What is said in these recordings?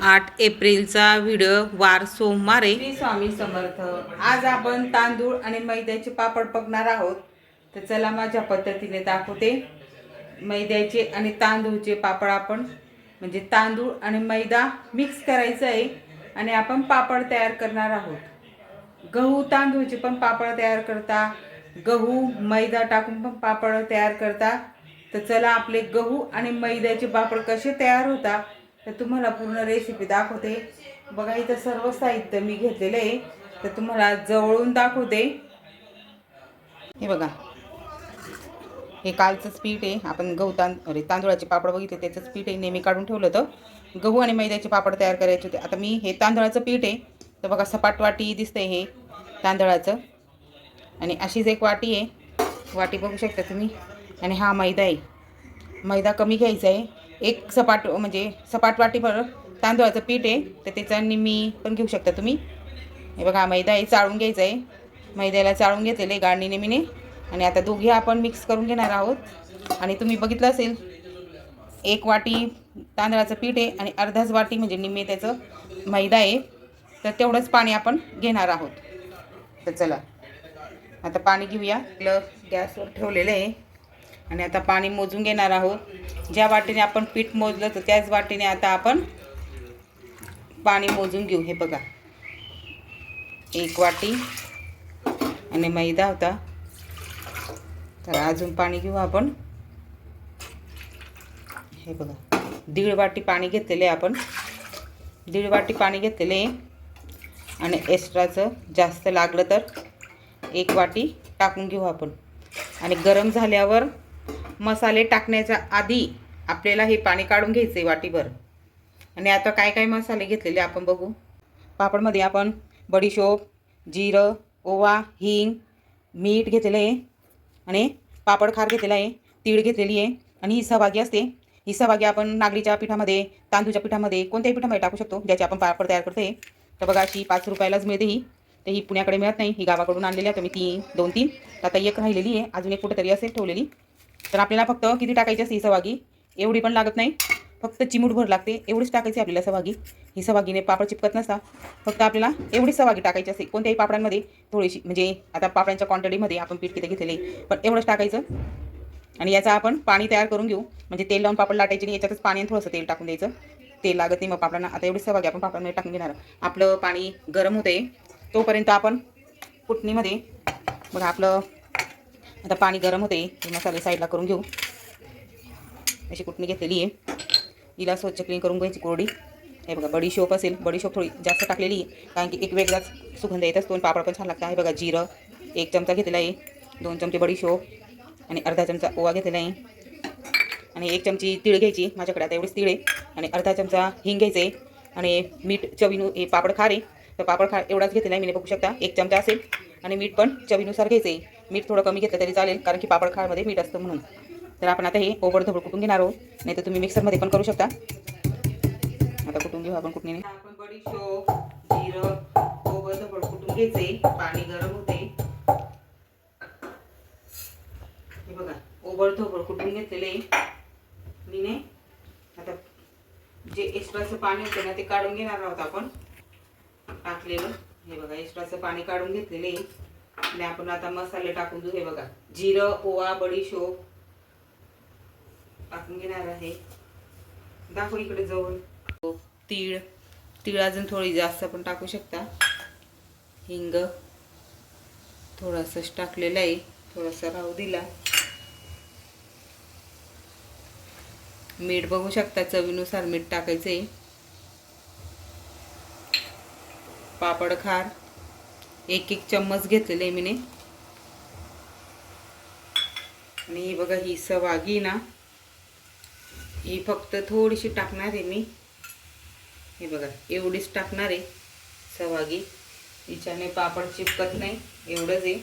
आठ एप्रिलचा व्हिडिओ वार सोमवारे. श्री स्वामी समर्थ. आज आपण तांदूळ आणि मैद्याचे पापड बघणार आहोत. तर चला माझ्या पद्धतीने दाखवते. मैद्याचे आणि तांदूळचे पापड आपण म्हणजे तांदूळ आणि मैदा मिक्स करायचं आहे आणि आपण पापड तयार करणार आहोत. गहू तांदूळचे पण पापड तयार करता. गहू मैदा टाकून पण पापड तयार करता. तर चला आपले गहू आणि मैद्याचे पापड कसे तयार होता तर तुम्हाला पूर्ण रेसिपी दाखवते. बघा इथं सर्व साहित्य मी घेतलेलं आहे. तर तुम्हाला जवळून दाखवते. हे बघा. हे कालचंच पीठ आहे. आपण गहू तां अरे तांदूळाचे पापड बघितले त्याचंच पीठ आहे. नेहमी काढून ठेवलं होतं. गहू आणि मैद्याचे पापड तयार करायचे होते. आता मी हे तांदळाचं पीठ आहे. तर बघा सपाट वाटी दिसतंय हे तांदळाचं. आणि अशीच एक वाटी आहे. वाटी बघू शकता तुम्ही. आणि हा मैदा आहे. मैदा कमी घ्यायचा आहे. एक सपाट म्हणजे सपाट वाटीभर तांदळाचं पीठ आहे. तर त्याचा निम्मी पण घेऊ शकता तुम्ही. हे बघा मैदा आहे चाळून घ्यायचा आहे. मैद्याला चाळून घेतलेलं आहे गाळणी नेमीने. आणि आता दोघे आपण मिक्स करून घेणार आहोत. आणि तुम्ही बघितलं असेल एक वाटी तांदळाचं पीठ आहे आणि अर्धाच वाटी म्हणजे निम्मे त्याचं मैदा आहे. तर तेवढंच पाणी आपण घेणार आहोत. तर चला. आता पाणी घेऊया. आपलं गॅसवर ठेवलेलं आहे. आणि आता पाणी मोजून घेणार आहोत. ज्या वाटीने आपण पीठ मोजलं तर त्याच वाटीने आता आपण पाणी मोजून घेऊ. हे बघा. एक वाटी आणि मैदा होता. तर अजून पाणी घेऊ आपण. हे बघा. दीड वाटी पाणी घेतलेले आपण. दीड वाटी पाणी घेतलेले आणि एक्स्ट्राचं जास्त लागलं तर एक वाटी टाकून घेऊ आपण. आणि गरम झाल्यावर मसाले टाकण्याच्या आधी आपल्याला हे पाणी काढून घ्यायचं आहे वाटीभर. आणि आता काय काय मसाले घेतलेले आपण बघू. पापडमध्ये आपण बडीशोप जिरं ओवा हिंग मीठ घेतलेलं आहे. आणि पापड खार घेतलेला आहे. तीळ घेतलेली आहे. आणि ही सहभागी असते. ही सहभागी आपण नागलीच्या पिठामध्ये तांदूळच्या पिठामध्ये कोणत्याही पिठामध्ये टाकू शकतो. ज्याचे आपण पापड तयार करतो आहे तर बघा अशी पाच रुपयालाच मिळते ही. तर ही पुण्याकडे मिळत नाही. ही गावाकडून आणलेली आहे. तर मी तीन दोन तीन. तर आता एक राहिलेली आहे. अजून एक कुठेतरी असेल ठेवलेली. तर आपल्याला फक्त किती टाकायची असते ही सहभागी? एवढी पण लागत नाही. फक्त चिमूटभर लागते. एवढीच टाकायची आपल्याला सहभागी. ही सहभागीने पापड चिपकत नसता. फक्त आपल्याला एवढी सहभागी टाकायची असते. कोणत्याही पापडांमध्ये थोडीशी म्हणजे आता पापडांच्या क्वांटिटीमध्ये आपण पीठ किती घेतलेले पण एवढंच टाकायचं. आणि याचं आपण पाणी तयार करून घेऊ. म्हणजे तेल लावून पापड लाटायचे आणि याच्यातच पाणी आणि थोडंसं तेल टाकून द्यायचं. तेल लागत नाही मग पापडांना. आता एवढी सहभागी आपण पापडांमध्ये टाकून घेणार. आपलं पाणी गरम होते तोपर्यंत आपण कुटणीमध्ये बघा आपलं आता पाणी गरम होते मसाले साईडला करून घेऊ. अशी कुटणी घेतलेली आहे. हिला स्वच्छ क्लीन करून घ्यायची कोरडी. हे बघा बडीशोप असेल बडीशोप थोडी जास्त टाकलेली आहे कारण की एक वेगळाच सुगंध येत असतो आणि पापड पण छान लागतं आहे बघा जिरं एक चमचा घेतलेला आहे दोन चमचे बडीशोप आणि अर्धा चमचा ओवा घेतलेला आहे. आणि एक चमची तीळ घ्यायची माझ्याकडे आता एवढीच तीळ आहे. आणि अर्धा चमचा हिंग घ्यायचं आहे आणि मीठ चवीनु हे पापड खार. आहे तर पापड खा एवढाच घेतलेला आहे मी बघू शकता. एक चमचा असेल आणि मीठ पण चवीनुसार घ्यायचं. आहे मीठ थोडं कमी घेतलं तरी चालेल कारण की पापड खाळमध्ये मीठ असतं म्हणून. तर आपण आता हे ओबड धबड कुटून घेणार आहोत? नाही तर तुम्ही मिक्सरमध्ये पण करू शकता. आता कुटून घेऊ आपण कुठून आपण बडीशोप जिरं ओबडधोबड कुटून घ्यायचे? पाणी गरम होते. हे बघा ओबडधोबड कुटून घेतलेले? मीने आता जे एक्स्ट्राचं पाणी होतं ना ते काढून घेणार आहोत आपण. टाकलेलं. हे बघा एक्स्ट्राचं पाणी काढून घेतलेले आणि आपण आता मसाले टाकून देऊ. हे बघा जिरं ओवा बडीशोप टाकून घेणार आहे. दाखव इकडे जवळ. तीळ तीळ अजून थोडी जास्त पण टाकू शकता. हिंग थोडंसं टाकलेलं आहे. थोडासा राहू दिला. मीठ बघू शकता चवीनुसार मीठ टाकायचं आहे पापड खार एक एक चम्मच घेतलेले मीने. आणि ही बघा ही सवागी ना ही फक्त थोडीशी टाकणार आहे मी. हे बघा एवढीच टाकणार आहे सवागी. हिच्याने पापड चिपकत नाही एवढंच आहे.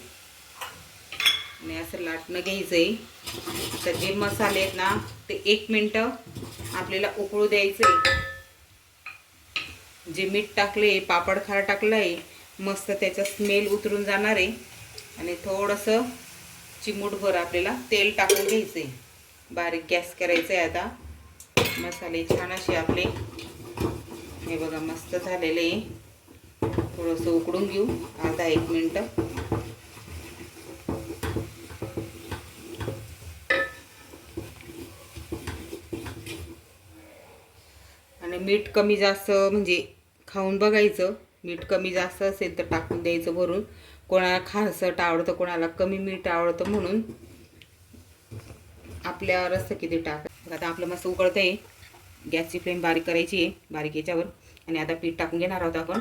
आणि असं लाटणं घ्यायचं आहे. तर जे मसाले आहेत ना ते एक मिनटं आपल्याला उकळू द्यायचं आहे. जे मीठ टाकले पापड खार टाकलं आहे मस्त त्याचा स्मेल उतरून जाणार आहे. आणि थोडंसं चिमूटभर आपल्याला तेल टाकून घ्यायचं आहे बारीक गॅस करायचं आहे आता. मसाले छान असे आपले. हे बघा मस्त झालेले आहे. थोडंसं उकडून घेऊ. अर्धा एक मिनटं. मीठ कमी जास्त म्हणजे खाऊन बघायचं. मीठ कमी जास्त असेल तर टाकून द्यायचं भरून कोणाला खारसट आवडतं कोणाला कमी मीठ आवडतं म्हणून आपल्यावर असतं किती टाक. आता आपलं मस्त उकळतं आहे. गॅसची फ्लेम बारीक करायची आहे बारीक याच्यावर. आणि आता पीठ टाकून घेणार आहोत आपण.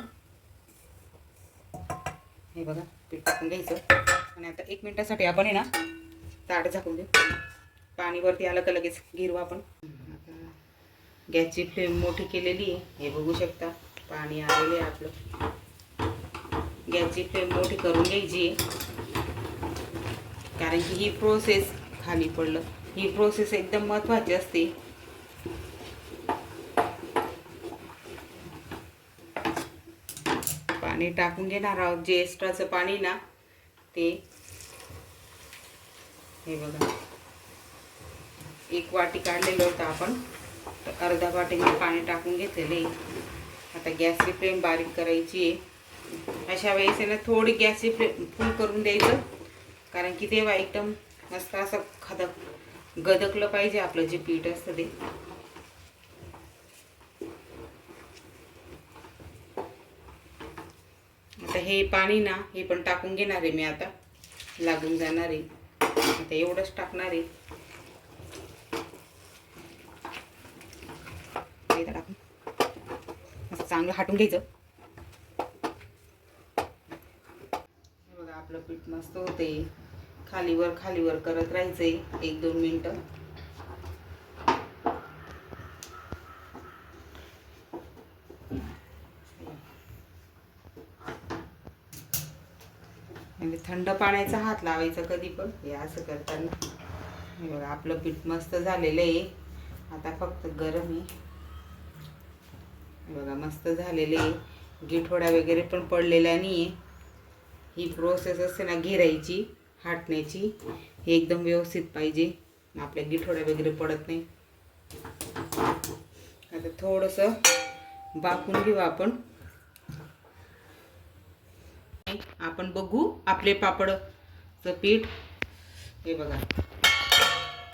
हे बघा पीठ टाकून घ्यायचं. आणि आता एक मिनटासाठी आपण आहे ना ताट झाकून देऊ पाणीवरती आलं का लगेच गिरवा आपण. गॅसची फ्लेम मोठी केलेली आहे. हे बघू शकता पाणी आलेले आपलं. गॅसची फ्लेम मोठी करून घ्यायची कारण की ही प्रोसेस खाली पडलं. ही प्रोसेस एकदम महत्त्वाची असते. पाणी टाकून घेणार आहोत. जे एक्स्ट्राचं पाणी ना ते हे बघा. एक वाटी काढलेलं होतं आपण. तर अर्धा वाटीने पाणी टाकून घेतलेले आता गॅसची फ्लेम बारीक करायची आहे. अशा वेळेस ना थोडी गॅसची फ्लेम फुल करून द्यायचं. कारण की तेव्हा एकदम मस्त असं खदक गदकलं पाहिजे आपलं जे पीठ असतं ते. आता हे पाणी ना हे पण टाकून घेणार आहे मी आता. लागून जाणार आहे. आता एवढंच टाकणार आहे हे इथं टाकून असं हाटून घ्यायचं. हे बघा आपलं पीठ मस्त होते. खालीवर खालीवर करत राहायचंय. एक दोन मिनटं. म्हणजे थंड पाण्याचा हात लावायचा कधी पण. हे असं करताना. हे बघा आपलं पीठ मस्त झालेलं आहे. आता फक्त गरम आहे. बघा मस्त झालेले गिठोडा वगैरे पण पडलेला नाही आहे ही प्रोसेस असते ना घेरायची हाटण्याची. हे एकदम व्यवस्थित पाहिजे. आपल्या गिठोडा वगैरे पडत नाही. आता थोडंसं बाकून घेऊ आपण. आपण बघू आपले पापडचं पीठ. हे बघा.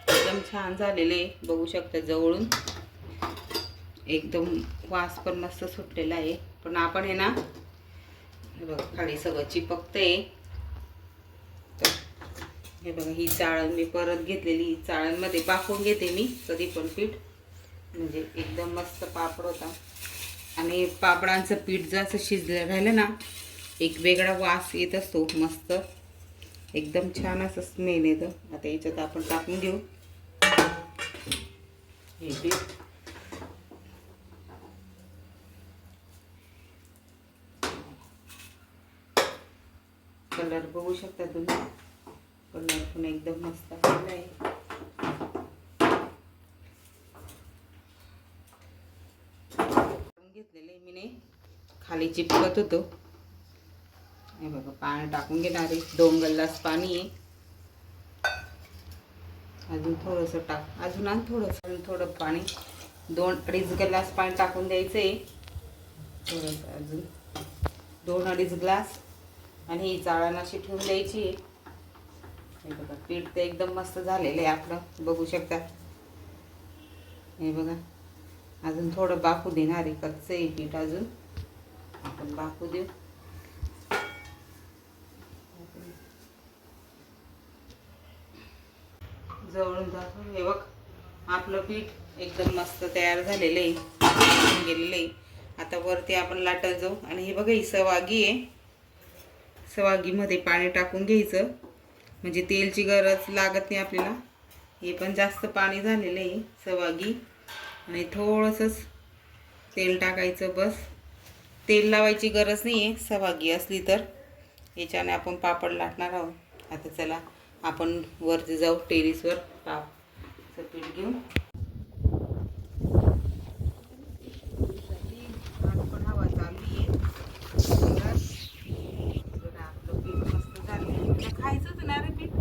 एकदम छान झालेले बघू शकता जवळून. एकदम वास पण मस्त सुटलेला आहे. पण आपण हे ना हे बघा खाली सगळं चिपकतंय. हे बघा ही चाळण मी परत घेतलेली. चाळणमध्ये पाकून घेते मी कधी पण पीठ. म्हणजे एकदम मस्त पापड होता. आणि पापडांचं पीठ जसं शिजलं राहिलं ना एक वेगळा वास येत असतो मस्त. एकदम छान असं स्मेल येतं. आता याच्यात आपण टाकून घेऊ. हे पीठ. कलर बघू शकता तुम्ही. कलर पण एकदम मस्त आलेला आहे. घेतलेले मी नाही खाली चिपकत होतो. हे बघा पाणी टाकून घेणार आहे. दोन गल्लास पाणी आहे. अजून थोडंसं टाक अजून आणि थोडंसं. अजून थोडं पाणी. दोन अडीच ग्लास पाणी टाकून द्यायचं आहे थोडंसं अजून. दोन अडीच ग्लास. आणि ही चाळण अशी ठेवून द्यायची. आहे हे बघा पीठ तर एकदम मस्त झालेलं आहे आपलं. बघू शकता. हे बघा अजून थोडं बाकू देणार आहे कच्चं आहे पीठ अजून. आपण बाकू देऊ. जवळून दाखव हे बघ आपलं पीठ एकदम मस्त तयार झालेलं आहे गेलेलं आहे. आता वरती आपण लाटत जाऊ. आणि हे बघा ही सवागी आहे सवागीमध्ये पाणी टाकून घ्यायचं. म्हणजे तेलची गरज लागत नाही आपल्याला. हे पण जास्त पाणी झालेलं आहे सवागी. आणि थोडंसंच तेल टाकायचं बस. तेल लावायची गरज नाही आहे सवागी असली तर. याच्याने आपण पापड लाटणार आहोत. आता चला आपण वरती जाऊ टेरिसवर. पापचं पीठ घेऊन पण हवा चालली आहे बघा, आपलं पीठ मस्त झालं खायचंच ना रे पीठ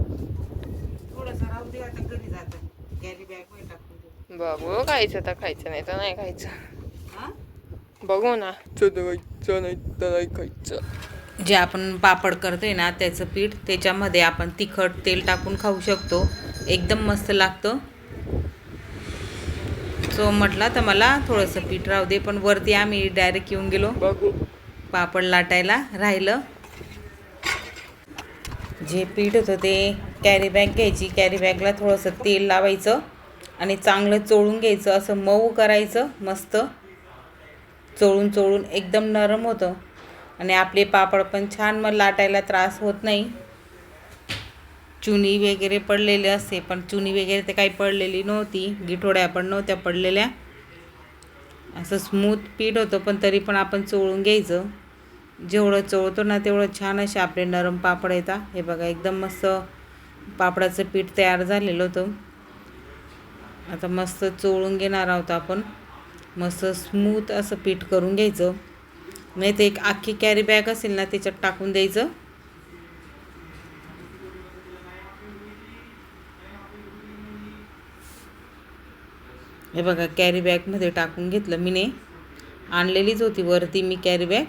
थोडंसं राहू दे आता घरी जातं कॅरी बॅगमध्ये टाकून देऊ बघू खायचं तर खायचं नाही तर नाही खायचं हा बघू ना खायचं नाही तर नाही खायचं जे आपण पापड करतोय ना त्याचं पीठ त्याच्यामध्ये आपण तिखट तेल टाकून खाऊ शकतो. एकदम मस्त लागतं. सो म्हटलं तर मला थोडंसं पीठ राहू दे पण वरती आम्ही डायरेक्ट येऊन गेलो. बघू. पापड लाटायला राहिलं. जे पीठ होतं ते कॅरी बॅग घ्यायची. कॅरी बॅगला थोडंसं तेल लावायचं. आणि चांगलं चोळून घ्यायचं असं मऊ करायचं मस्त. चोळून चोळून एकदम नरम होतं. आणि आपले पापड पण छान मग लाटायला त्रास होत नाही. चुनी वगैरे पडलेले असते पण चुनी वगैरे ते काही पडलेली नव्हती. गिठोड्या पण नव्हत्या पडलेल्या. असं स्मूथ पीठ होतं पण तरी पण आपण चोळून घ्यायचं. जेवढं चोळतो ना तेवढं छान असे आपले नरम पापड येतात. हे बघा एकदम मस्त पापडाचं पीठ तयार झालेलं होतं. आता मस्त चोळून घेणार आहोत आपण. मस्त स्मूथ असं पीठ करून घ्यायचं. नाही तर एक अख्खी कॅरी बॅग असेल ना त्याच्यात टाकून द्यायचं. हे बघा कॅरी बॅगमध्ये टाकून घेतलं मीने आणलेलीच होती वरती मी कॅरी बॅग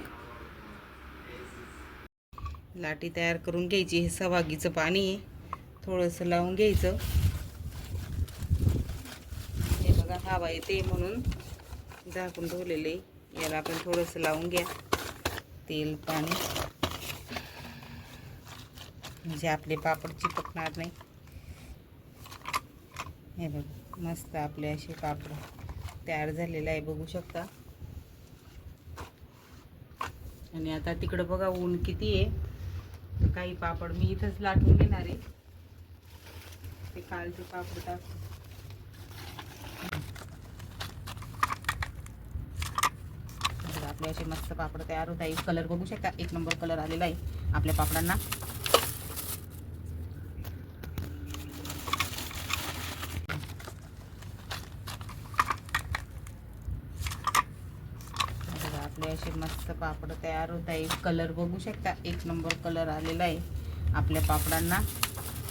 लाटी तयार करून घ्यायची हे सवागीचं पाणी. आहे थोडंसं लावून घ्यायचं. हवा येते म्हणून झाकून ठेवलेले. याला आपण थोडंसं लावून घ्या. तेल पाणी. म्हणजे आपले पापड चिपकणार नाही. हे बघ मस्त आपले असे पापड तयार झालेले आहे बघू शकता. आणि आता तिकडं बघा ऊन किती आहे. काही पापड मी इथंच लाटून घेणार आहे. ते कालचे पापड टाकतो बघा, आपले असे मस्त पापड तयार होत आहे. कलर बघू शकता. एक नंबर कलर आलेला आहे आपल्या पापडांना. आपले असे मस्त पापड तयार होत आहे. कलर बघू शकता. एक नंबर कलर आलेला आहे आपल्या पापडांना.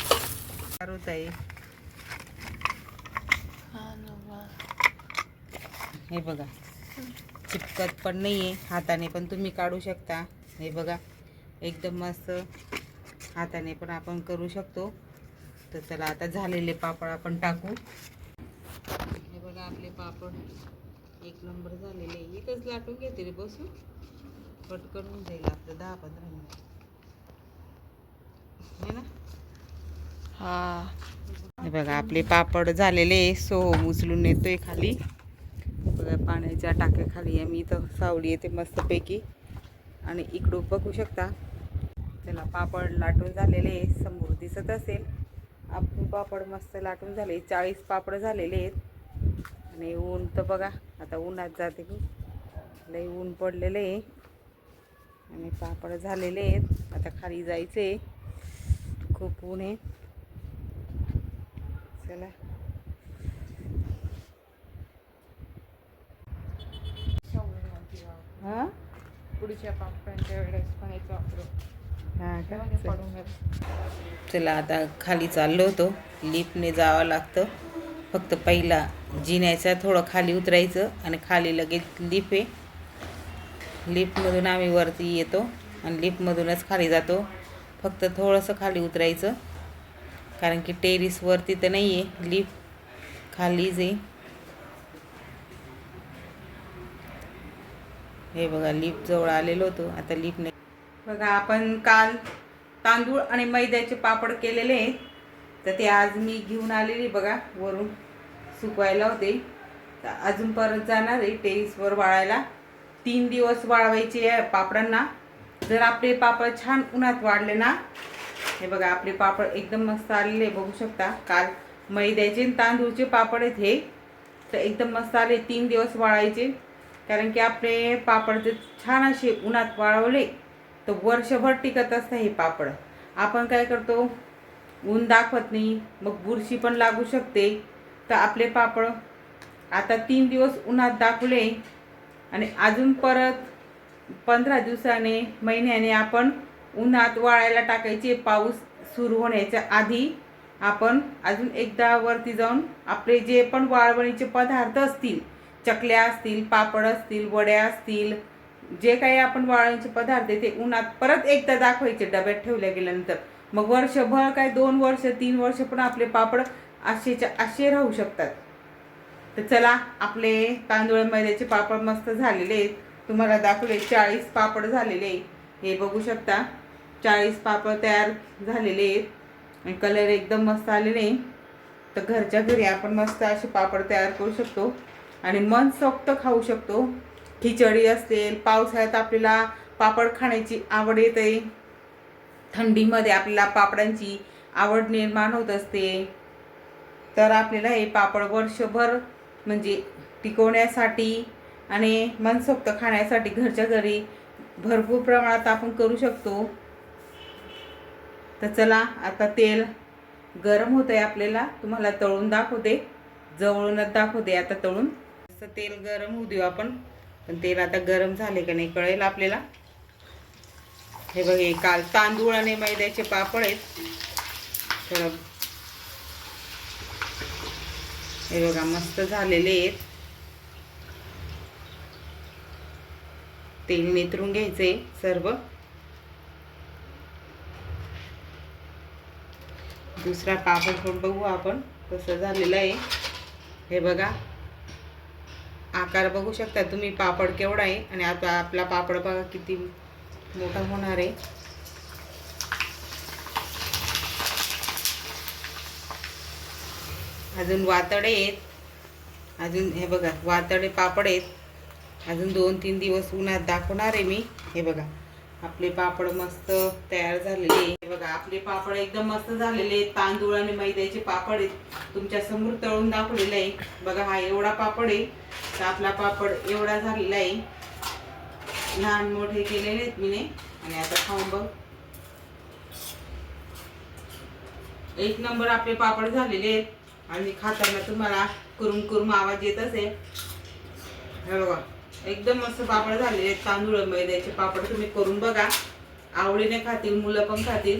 तयार होत आहे. हे बघा. चिपकत पण नाही आहे हाताने पण तुम्ही काढू शकता. हे बघा एकदम मस्त हाताने पण आपण करू शकतो. तर चला आता झालेले पापड आपण टाकू. हे बघा आपले पापड एक नंबर झालेले. एकच लाटून घेते रे बसू. पटकन होऊन जाईल आपलं दहा पंधरा मिनिट. है ना? हा. हे बघा आपले पापड झालेले. सो उचलून येतोय खाली. बघा पाण्याच्या टाक्याखाली आहे. मी इथं सावली येते मस्तपैकी. आणि इकडून बघू शकता त्याला पापड लाटून झालेले समोर दिसत असेल. आपण पापड मस्त लाटून झाले. चाळीस पापड झालेले आहेत. आणि ऊन तर बघा आता उन्हात जाते मी. लई ऊन पडलेले आहे. आणि पापड झालेले आहेत. आता खाली जायचे खूप ऊन आहे. चला. हा? पुढच्या वेळेस पण याचा वापरू. हा. चला. आता खाली चाललो होतो. लिफ्टने जावं लागतं. फक्त पहिला जिन्याच्या थोडं खाली उतरायचं आणि खाली लगेच लिफ्ट आहे. लिफ्टमधून आम्ही वरती येतो आणि लिफ्टमधूनच खाली जातो. फक्त थोडंसं खाली उतरायचं. कारण की टेरिसवरती तर नाही आहे लिफ्ट खालीच आहे. हे बघा लीप जवळ आलेलो होतो. आता लिफ्ट नाही. बघा आपण काल तांदूळ आणि मैद्याचे पापड केलेले. आहेत तर ते आज मी घेऊन आलेली बघा वरून सुकवायला होते. तर अजून परत जाणार आहे टेरिसवर वाळायला. तीन दिवस वाळवायचे आहे पापडांना. जर आपले पापड छान उन्हात वाढले ना हे बघा आपले पापड एकदम मस्त आलेले बघू शकता. काल मैद्याचे आणि तांदूळचे पापड आहेत हे. तर एकदम मस्त आले तीन दिवस वाळायचे. कारण की आपले पापड जर छान असे उन्हात वाळवले तर वर्षभर टिकत असतं हे पापड. आपण काय करतो ऊन दाखवत नाही मग बुरशी पण लागू शकते. तर आपले पापड आता तीन दिवस उन्हात दाखवले आणि अजून परत पंधरा दिवसाने महिन्याने आपण उन्हात वाळायला टाकायचे. पाऊस सुरू होण्याच्या आधी आपण अजून एकदा वरती जाऊन आपले जे पण वाळवणीचे पदार्थ असतील चकल्या असतील पापड असतील वड्या असतील जे काही आपण वाळवणीचे पदार्थ आहे ते उन्हात परत एकदा दाखवायचे डब्यात ठेवल्या गेल्यानंतर. मग वर्षभर काय दोन वर्ष तीन वर्ष पण आपले पापड असेच्या असे राहू शकतात. तर चला आपले तांदूळ मैद्याचे पापड मस्त झालेले आहेत. तुम्हाला दाखवले चाळीस पापड झालेले आहे. हे बघू शकता चाळीस पापड तयार झालेले आहेत. आणि कलर एकदम मस्त आलेले तर घरच्या घरी आपण मस्त असे पापड तयार करू शकतो. आणि मनसोक्त खाऊ शकतो. खिचडी असेल पावसाळ्यात आपल्याला पापड खाण्याची आवड येते. थंडीमध्ये आपल्याला पापडांची आवड निर्माण होत असते. तर आपल्याला हे पापड वर्षभर म्हणजे टिकवण्यासाठी आणि मनसोक्त खाण्यासाठी घरच्या घरी भरपूर प्रमाणात आपण करू शकतो. तर चला आता तेल गरम होत आहे आपल्याला. तुम्हाला तळून दाखवते. जवळूनच दाखवते आता तळून. असं तेल गरम होऊ देऊ आपण. पण तेल आता गरम झाले का नाही कळेल आपल्याला. हे बघ हे काल तांदूळ आणि मैद्याचे पापड आहेत. तर हे बघा मस्त झालेले आहेत. तेल नितरून घ्यायचे सर्व. दुसरा पापड पण बघू आपण कसं झालेलं आहे. हे बघा आकार बघू शकता. तुम्ही पापड केवढा आहे आणि आता आपला पापड बघा किती मोठा होणार आहे. अजून वातडे आहेत. अजून हे बघा वातडे पापड आहेत. अजून दोन तीन दिवस उन्हात दाखवणार आहे मी. हे बघा. आपले पापड मस्त तयार झालेले बघा आपले पापड एकदम मस्त झालेले तांदूळ आणि मैद्याचे पापड आहेत. तुमच्यासमोर तळून दाखवलेले आहे. बघा हा एवढा पापड आहे. तर आपला पापड एवढा झालेला आहे. लहान मोठे केलेले आहेत मी आणि आता खाऊन बघ. एक नंबर आपले पापड झालेले आहेत. आणि खाताना तुम्हाला कुरुम कुरुम आवाज येत असेल हे बघा. एकदम मस्त पापड झालेले आहेत. तांदूळ मैद्याचे पापड तुम्ही करून बघा. आवडीने खातील मुलं पण खातील.